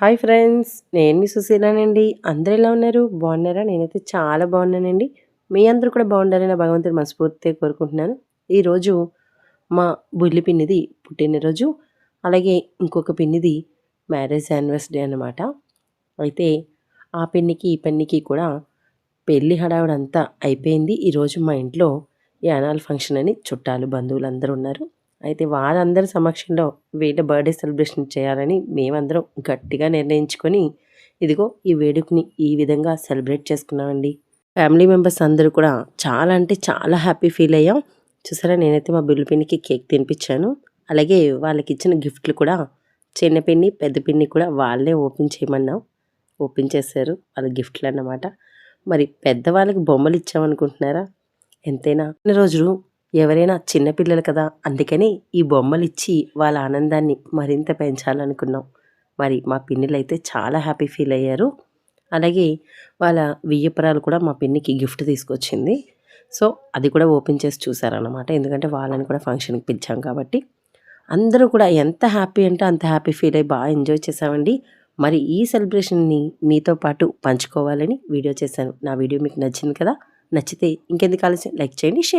Hi friends నేను మీ సుశీలానండి. అందరూ ఎలా ఉన్నారు? బాగున్నారా? నేనైతే చాలా బాగున్నానండి. మీ అందరూ కూడా బాగుండాలని నా భగవంతుడు మనస్ఫూర్తిగా కోరుకుంటున్నాను. ఈరోజు మా బుల్లి పిన్నిది పుట్టినరోజు. అలాగే ఇంకొక పిన్నిది మ్యారేజ్ యానివర్సరీ అన్నమాట. అయితే ఆ పిన్నికి ఈ పిన్నికి కూడా పెళ్ళి హడావుడంతా అయిపోయింది. ఈరోజు మా ఇంట్లో యానాల్ ఫంక్షన్ అని చుట్టాలు బంధువులు అందరూ ఉన్నారు. అయితే వాళ్ళందరి సమక్షంలో వీళ్ళ బర్త్డే సెలబ్రేషన్ చేయాలని మేమందరం గట్టిగా నిర్ణయించుకొని ఇదిగో ఈ వేడుకని ఈ విధంగా సెలబ్రేట్ చేసుకున్నామండి. ఫ్యామిలీ మెంబర్స్ అందరూ కూడా చాలా అంటే చాలా హ్యాపీ ఫీల్ అయ్యాం. చూసారా నేనైతే మా బిల్లుపిన్నికి కేక్ తినిపించాను. అలాగే వాళ్ళకి ఇచ్చిన గిఫ్ట్లు కూడా చిన్న పిన్ని పెద్ద పిన్ని కూడా వాళ్ళే ఓపెన్ చేయమన్నాం. ఓపెన్ చేశారు వాళ్ళ గిఫ్ట్లు అన్నమాట మరి పెద్దవాళ్ళకి బొమ్మలు ఇచ్చామనుకుంటున్నారా? ఎంతైనా. రోజు రోజులు ఎవరైనా చిన్నపిల్లలు కదా అందుకని ఈ బొమ్మలు ఇచ్చి వాళ్ళ ఆనందాన్ని మరింత పెంచాలనుకున్నాం. మరి మా పిన్నిలు అయితే చాలా హ్యాపీ ఫీల్ అయ్యారు. అలాగే వాళ్ళ వియ్యపురాలు కూడా మా పిన్నికి గిఫ్ట్ తీసుకొచ్చింది. సో అది కూడా ఓపెన్ చేసి చూసారనమాట ఎందుకంటే వాళ్ళని కూడా ఫంక్షన్కి పిలిచాం కాబట్టి. అందరూ కూడా ఎంత హ్యాపీ అంటే అంత హ్యాపీ ఫీల్ అయ్యి బాగా ఎంజాయ్ చేసామండి. మరి ఈ సెలబ్రేషన్ని మీతో పాటు పంచుకోవాలని వీడియో చేశాను. నా వీడియో మీకు నచ్చింది కదా నచ్చితే ఇంకెందుకు ఆలోచన లైక్ చేయండి షేర్